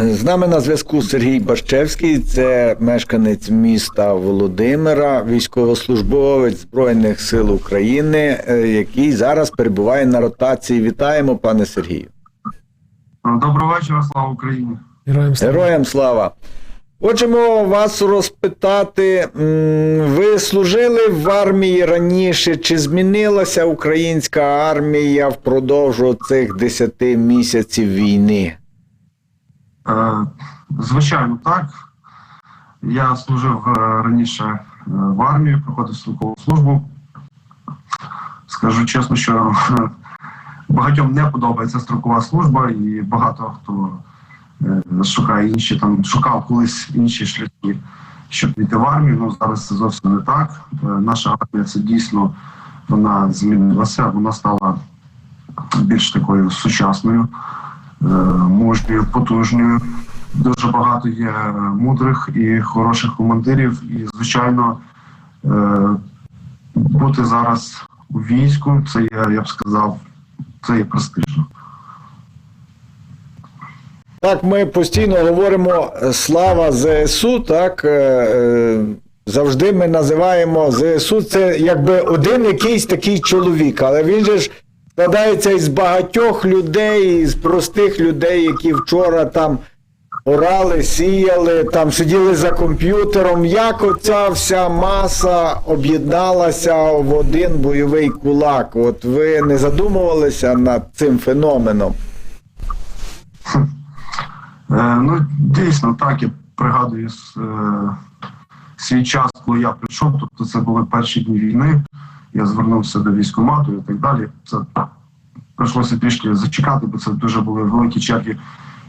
З нами на зв'язку Сергій Бащевський, це мешканець міста Володимира, військовослужбовець Збройних сил України, е, який зараз перебуває на ротації. Вітаємо, пане Сергію. Доброго вечора, слава Україні. Героям слава. Героям слава! Хочемо вас розпитати. Ви служили в армії раніше? Чи змінилася українська армія впродовж цих 10 місяців війни? Е, звичайно, так. Я служив е, раніше е, в армії, проходив строкову службу. Скажу чесно, що багатьом не подобається строкова служба, і багато хто шукає інші там, шукав колись інші шляхи, щоб піти в армію. Ну зараз це зовсім не так. Е, Наша армія це дійсно вона змінилася, вона стала більш такою сучасною. е, мужньою, потужною. Дуже багато є мудрих і хороших командирів. І, звичайно, е, бути зараз у війську, це є, я б сказав, це є престижно. Так, ми постійно говоримо е, слава ЗСУ. Так е, е, завжди ми називаємо ЗСУ. Це якби один якийсь такий чоловік, але він же ж складається із багатьох людей, із простих людей, які вчора там орали, сіяли, там сиділи за комп'ютером. Як оця вся маса об'єдналася в один бойовий кулак? От ви не задумувалися над цим феноменом? Е, ну, дійсно, так, я пригадую е, свій час, коли я прийшов, тобто це були перші дні війни. Я звернувся до військкомату і так далі. Це прийшлося трішки зачекати, бо це дуже були великі черги,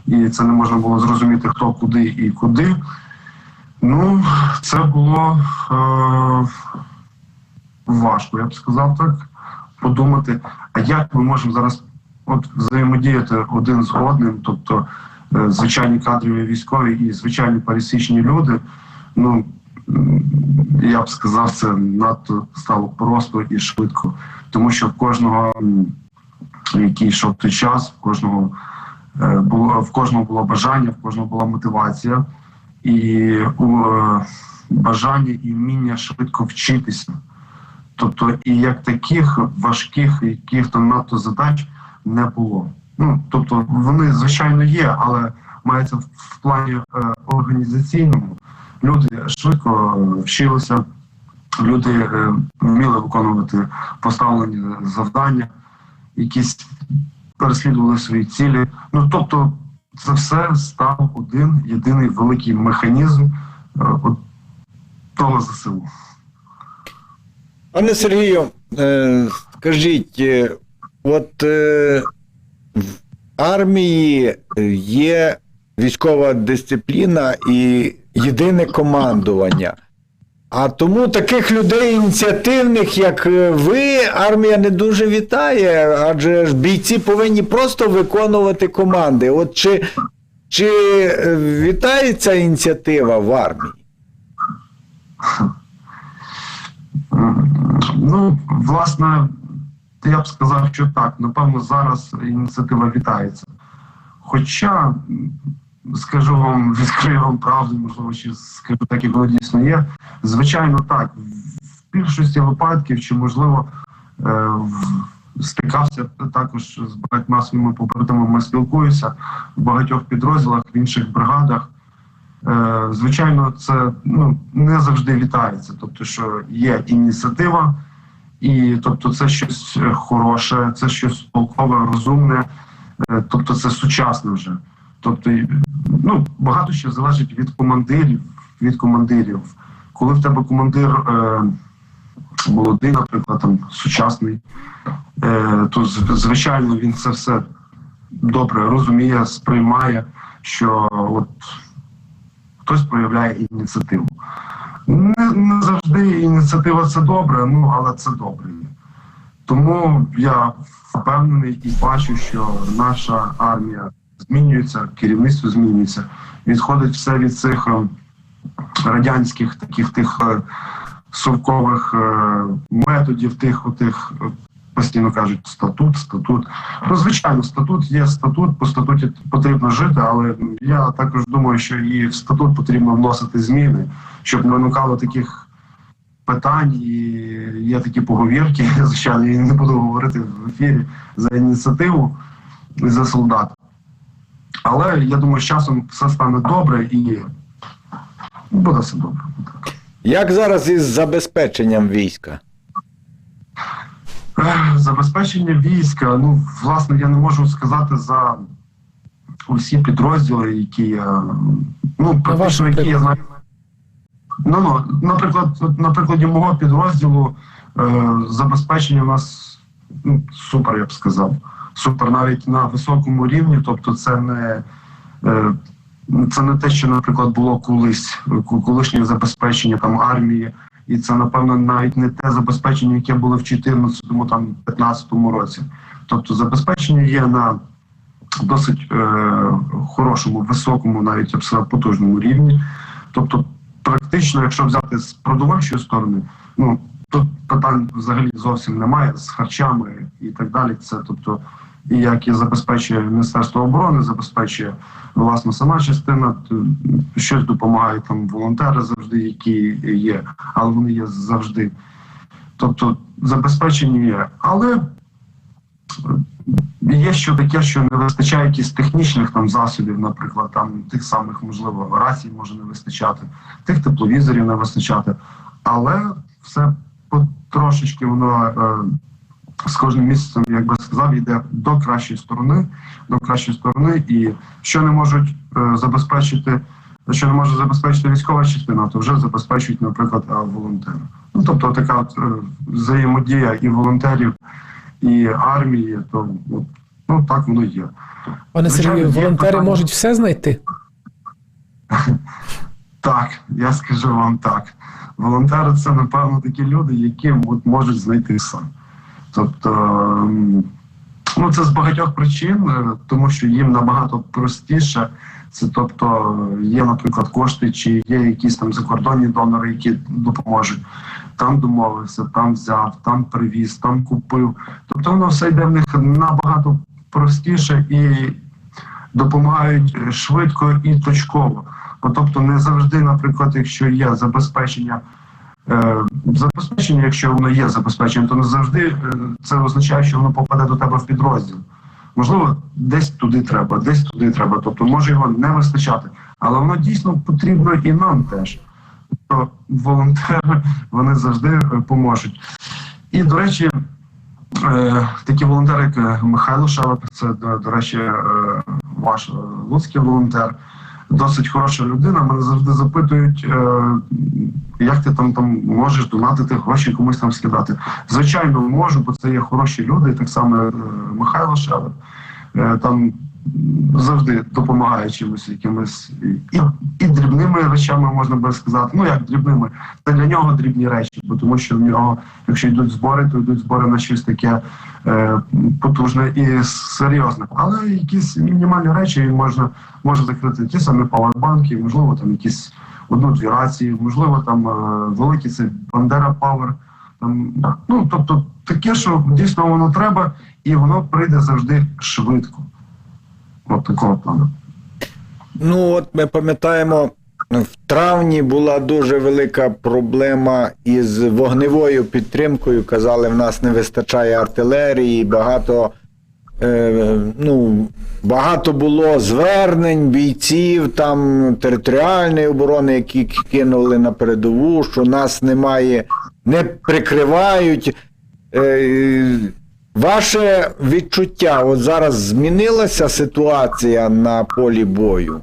і це не можна було зрозуміти, хто куди і куди. Ну, це було е, важко, я б сказав так, подумати, а як ми можемо зараз от взаємодіяти один з одним, тобто звичайні кадрові військові і звичайні пересічні люди. Ну я б сказав, це надто стало просто і швидко, тому що в кожного, який йшов той час, в кожного е, було в кожного було бажання, в кожного була мотивація і у е, бажання і вміння швидко вчитися. Тобто, і як таких важких, яких то надто задач не було. Ну тобто, вони звичайно є, але мається в, плані е, організаційному. Люди швидко вчилися, люди е, вміли виконувати поставлені завдання, якісь переслідували свої цілі. Ну тобто, це все став один єдиний великий механізм е, того ЗСУ. Пане Сергію, скажіть, от армії є військова дисципліна і єдине командування. А тому таких людей ініціативних, як е, ви, армія не дуже вітає, адже ж бійці повинні просто виконувати команди. От чи, чи е, вітається ініціатива в армії? Ну, власне, я б сказав, що так. Напевно, зараз ініціатива вітається. Хоча, скажу вам, відкрию вам правду, можливо, ще скажу так, як воно дійсно є. Звичайно, так. В більшості випадків, чи можливо, е, стикався також з багатьма своїми побратимами, спілкуюся в багатьох підрозділах, в інших бригадах. Е, звичайно, це ну не завжди вітається. Тобто, що є ініціатива, і тобто, це щось е, хороше, це щось полкове, розумне, е, тобто це сучасне вже. Тобто, ну багато що залежить від командирів, від командирів. Коли в тебе командир е, молодий, наприклад, там сучасний, е, то звичайно він це все добре розуміє, сприймає, що от хтось проявляє ініціативу. Не, не завжди ініціатива це добре, ну але це добре. Тому я впевнений і бачу, що наша армія змінюється, керівництво змінюється. Відходить все від цих е, радянських таких тих е, совкових е, методів, тих отих е, постійно кажуть статут, статут. Ну, звичайно, статут є статут, по статуті потрібно жити, але я також думаю, що і в статут потрібно вносити зміни, щоб не виникало таких питань, і є такі поговірки, звичайно, я не буду говорити в ефірі за ініціативу за солдат. Але я думаю, з часом все стане добре і буде все добре. Як зараз із забезпеченням війська? Забезпечення війська. Ну, власне, я не можу сказати за усі підрозділи, які я, ну, практично які я знаю. Ну, ну, наприклад, на прикладі мого підрозділу е, забезпечення у нас ну, супер, я б сказав. Супер навіть на високому рівні. Тобто, це не, е, це не те, що, наприклад, було колись, колишнє забезпечення там армії. І це, напевно, навіть не те забезпечення, яке було в 14-му, там 15-му році. Тобто забезпечення є на досить е, хорошому, високому, навіть сказав, потужному рівні. Тобто, практично, якщо взяти з продовольчої сторони, ну тут питань взагалі зовсім немає з харчами і так далі. Це тобто, як і забезпечує Міністерство оборони, забезпечує власне сама частина, щось допомагають там волонтери завжди, які є, але вони є завжди. Тобто забезпечення є. Але Є що таке, що не вистачає якихось технічних там засобів, наприклад, там тих самих, можливо, рацій може не вистачати, тих тепловізорів не вистачати. Але все потрошечки воно е, з кожним місяцем, як би сказав, йде до кращої сторони, до кращої сторони, і що не можуть е, забезпечити, що не може забезпечити військова частина, то вже забезпечують, наприклад, волонтери. Ну тобто така от, е, взаємодія і волонтерів і армії, то от, ну так воно є. Пане Сергію, волонтери питання. можуть все знайти. Так, я скажу вам так. Волонтери це напевно такі люди, які можуть знайти сам. Тобто, ну це з багатьох причин, е, тому що їм набагато простіше. Це тобто є, наприклад, кошти, чи є якісь там закордонні донори, які допоможуть. Там домовився, там взяв, там привіз, там купив. Тобто воно все йде в них набагато простіше і допомагають швидко і точково. Бо, Тобто не завжди, наприклад, якщо є забезпечення, забезпечення, якщо воно є забезпечення, то не завжди е, це означає, що воно попаде до тебе в підрозділ. Можливо, десь туди треба, десь туди треба. Тобто може його не вистачати. Але воно дійсно потрібно і нам теж. Тобто волонтери вони завжди е, поможуть. І, до речі, е, такі волонтери, як е, Михайло Шелеп, це, до, речі, е, ваш е, луцький волонтер, досить хороша людина. Мене завжди запитують, е, як ти там, там можеш донатити гроші комусь там скидати. Звичайно, можу, бо це є хороші люди, так само е, Михайло Шелеп. Е, там завжди допомагає чимось якимось і, і дрібними речами можна би сказати. Ну як дрібними, це для нього дрібні речі, бо тому що в нього, якщо йдуть збори, то йдуть збори на щось таке е, потужне і серйозне. Але якісь мінімальні речі можна може закрити ті самі павербанки, можливо, там якісь одну-дві рації, можливо, там е, великі це Бандера Павер. Там, ну тобто таке, що дійсно воно треба, і воно прийде завжди швидко. От такого плану. Ну, от ми пам'ятаємо, в травні була дуже велика проблема із вогневою підтримкою. Казали, в нас не вистачає артилерії, багато, е, ну, багато було звернень бійців там територіальної оборони, які кинули на передову, що нас немає, не прикривають. Е, Ваше відчуття, от зараз змінилася ситуація на полі бою?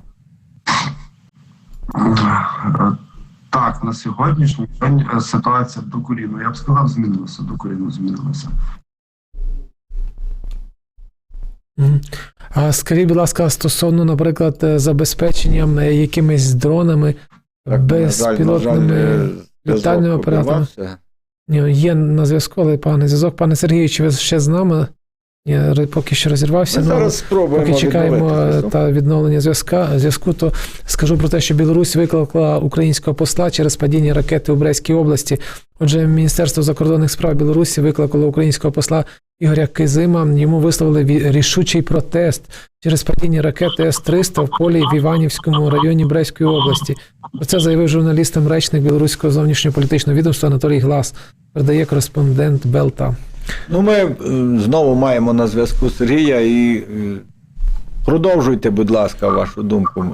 Так, на сьогоднішній день е, ситуація докорінно, я б сказав, змінилася, докорінно змінилася. А скажіть, будь ласка, стосовно, наприклад, е, забезпеченням е, якимись дронами, безпілотними е, літальними апаратами. Є на зв'язку, але пане зв'язок. Пане Сергію, чи ви ще з нами? Я поки що розірвався. Ми ну, зараз спробуємо Поки чекаємо та відновлення зв'язка зв'язку, то скажу про те, що Білорусь викликала українського посла через падіння ракети у Брестській області. Отже, Міністерство закордонних справ Білорусі викликало українського посла Ігоря Кизима. Йому висловили рішучий протест через падіння ракети С-300 в полі в Іванівському районі Брестської області. Про це заявив журналістам речник білоруського зовнішньополітичного відомства Анатолій Глас. Передає кореспондент Белта. Ну, ми е, знову маємо на зв'язку Сергія і е, продовжуйте, будь ласка, вашу думку.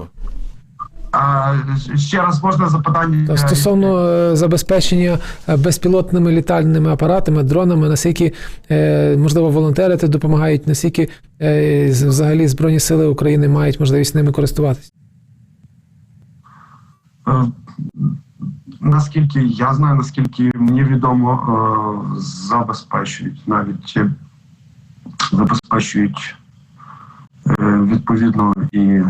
Ще раз можна запитання? Та Стосовно е, забезпечення е, безпілотними літальними апаратами, дронами, наскільки е, можливо волонтерити допомагають, наскільки е, взагалі Збройні Сили України мають можливість ними користуватися. Е, Наскільки я знаю, наскільки мені відомо, е, забезпечують навіть е, забезпечують е, відповідно і е,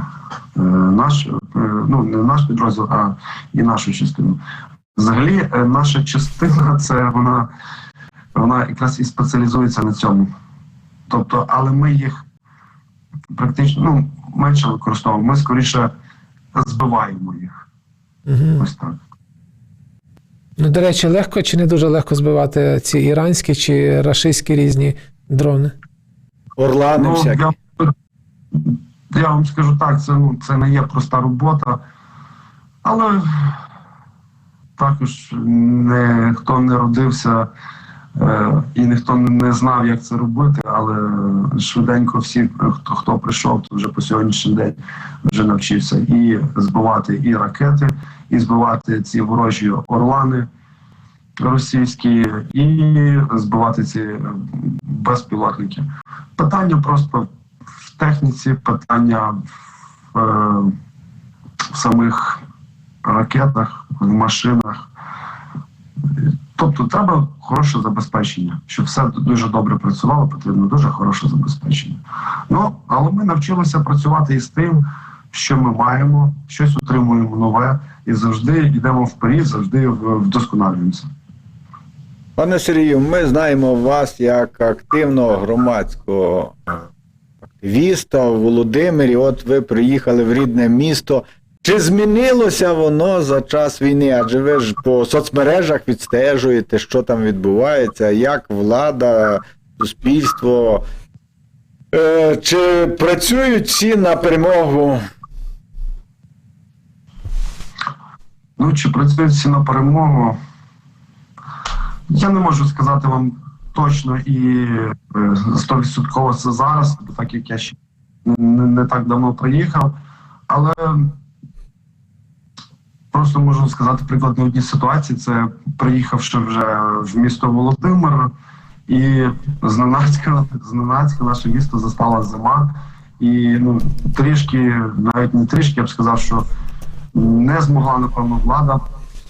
наш, е, ну не наш підрозділ, а і нашу частину. Взагалі, е, наша частина це вона, вона якраз і спеціалізується на цьому. Тобто, але ми їх практично ну, менше використовуємо. Ми скоріше збиваємо їх. Угу. Ось так. Ну, до речі, легко чи не дуже легко збивати ці іранські чи рашистські різні дрони? Орлани Ну, всякі. я, я вам скажу так, це, ну, це не є проста робота, але також не, хто не родився е, і ніхто не знав, як це робити, але швиденько всі, хто, хто прийшов, то вже по сьогоднішній день вже навчився і збивати і ракети, і збивати ці ворожі орлани російські, і збивати ці е, безпілотники. Питання просто техніці, питання в, е, в самих ракетах, в машинах. Тобто треба хороше забезпечення. Щоб все дуже добре працювало, потрібно дуже хороше забезпечення. Ну, але ми навчилися працювати із тим, що ми маємо, щось отримуємо нове і завжди йдемо вперед, завжди вдосконалюємося. Пане Сергію, ми знаємо вас як активного громадського активіста в Володимирі. От ви приїхали в рідне місто. Чи змінилося воно за час війни? Адже ви ж по соцмережах відстежуєте, що там відбувається, як влада, суспільство. Е, Чи працюють всі на перемогу? Ну, чи працюють всі на перемогу? Я не можу сказати вам точно і е, стовідсотково це зараз, так як я ще не, не так давно приїхав. Але просто можу сказати приклад на одній ситуації. Це приїхавши вже в місто Володимир, і зненацька, зненацька наше місто застала зима. І ну, трішки, навіть не трішки, я б сказав, що не змогла, напевно, влада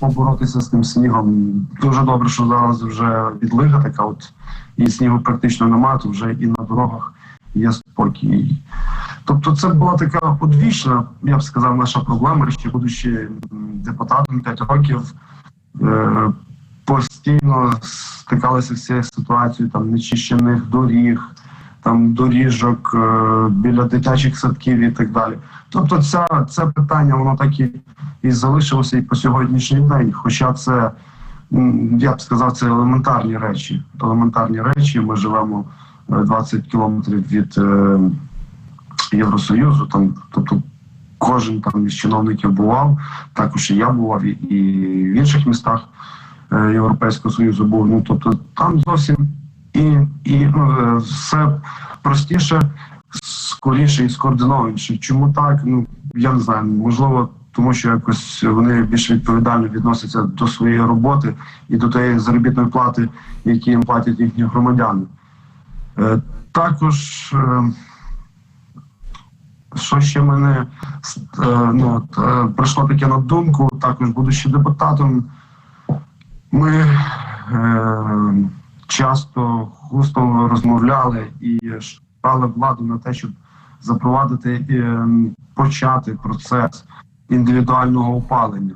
поборотися з тим снігом. Дуже добре, що зараз вже відлига така, от і снігу практично немає, то вже і на дорогах є спокій. Тобто, це була така одвічна, я б сказав, наша проблема, ще будучи депутатом 5 років. Е, постійно стикалися з цією ситуацією там нечищених доріг, там доріжок е, біля дитячих садків і так далі. Тобто, ця, це питання воно так і, і залишилося і по сьогоднішній день. Хоча це, я б сказав, це елементарні речі. Елементарні речі. Ми живемо е, 20 кілометрів від е, Євросоюзу. Там, тобто, кожен там із чиновників бував, також і я бував, і, і в інших містах е, Європейського Союзу був. Ну тобто там зовсім і, і е, все простіше, скоріше і скоординованіше. Чому так? Ну я не знаю. Можливо, тому що якось вони більш відповідально відносяться до своєї роботи і до тієї заробітної плати, які їм платять їхні громадяни. Е, Також. е, що ще мене е, ну, е, прийшло таке на думку, також будучи депутатом, ми е, часто густо розмовляли і шукали владу на те, щоб запровадити е, почати процес індивідуального опалення.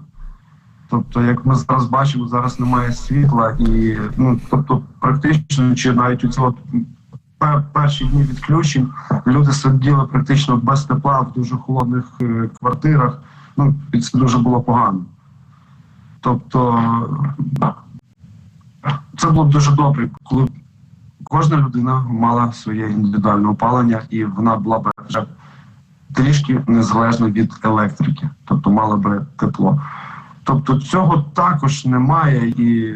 Тобто, як ми зараз бачимо, зараз немає світла, і ну тобто, практично чи навіть у цього перші дні відключень люди сиділи практично без тепла в дуже холодних е, квартирах. Ну, і це дуже було погано. Тобто це було б дуже добре, коли б кожна людина мала своє індивідуальне опалення, і вона була б вже трішки незалежна від електрики, тобто мала би тепло. Тобто цього також немає і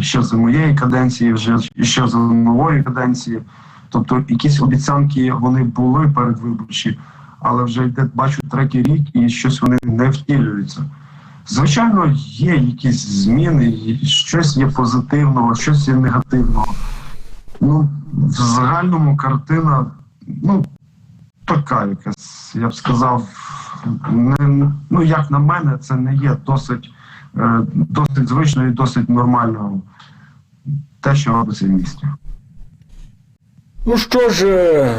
ще за моєї каденції, вже і ще за нової каденції. Тобто якісь обіцянки вони були передвиборчі, але вже йде, бачу третій рік і щось вони не втілюються. Звичайно, є якісь зміни, щось є позитивного, щось є негативного. Ну, в загальному картина, ну, така якась, я б сказав, не, ну, як на мене, це не є досить, е, досить звично і досить нормально те, що робиться в місті. Ну що ж, е,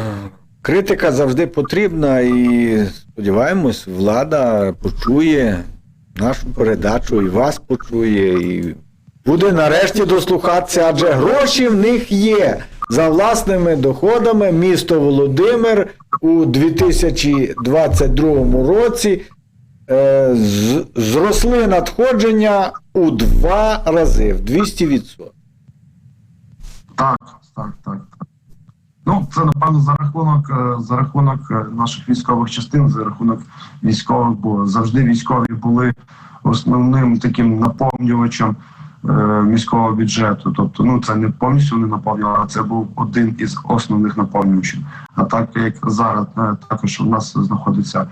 критика завжди потрібна, і сподіваємось, влада почує нашу передачу і вас почує, і буде нарешті дослухатися, адже гроші в них є. За власними доходами місто Володимир у 2022 році е, з- зросли надходження у два рази, в 200%. Так, так, так. так. Ну, це напевно за рахунок е, за рахунок е, наших військових частин, за рахунок військових, бо завжди військові були основним таким наповнювачем е, міського бюджету. Тобто, ну це не повністю не наповнювали, а це був один із основних наповнювачів. А так як зараз е, також у нас знаходиться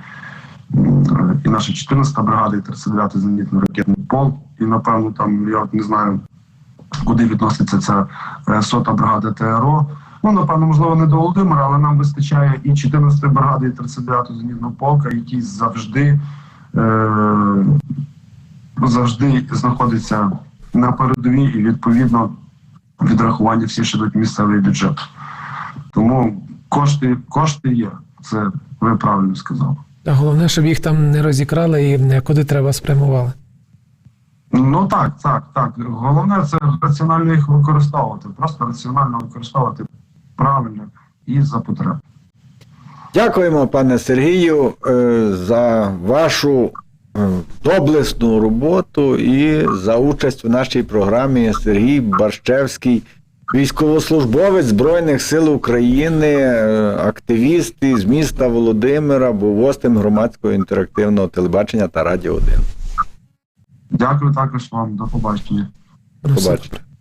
і наша 14-та бригада, і 39-й зенітно-ракетний полк, і напевно там я не знаю куди відноситься ця сота бригада ТРО. Ну, напевно, можливо, не до Володимира, але нам вистачає і 14-ї бригади, і 39-го зенітного полка, які завжди, е, завжди знаходяться на передовій і відповідно відрахування всі ідуть в місцевий бюджет. Тому кошти, кошти є. Це ви правильно сказали. А головне, щоб їх там не розікрали і е, куди треба спрямували. Ну так, так, так. Головне це раціонально їх використовувати, просто раціонально використовувати правильно і за потреб. Дякуємо, пане Сергію, е, за вашу е, доблесну роботу і за участь у нашій програмі Сергій Барщевський, військовослужбовець Збройних сил України, е, активіст із міста Володимира, був гостем громадського інтерактивного телебачення та радіо 1. Дякую також вам. До побачення. Побачимо. супер.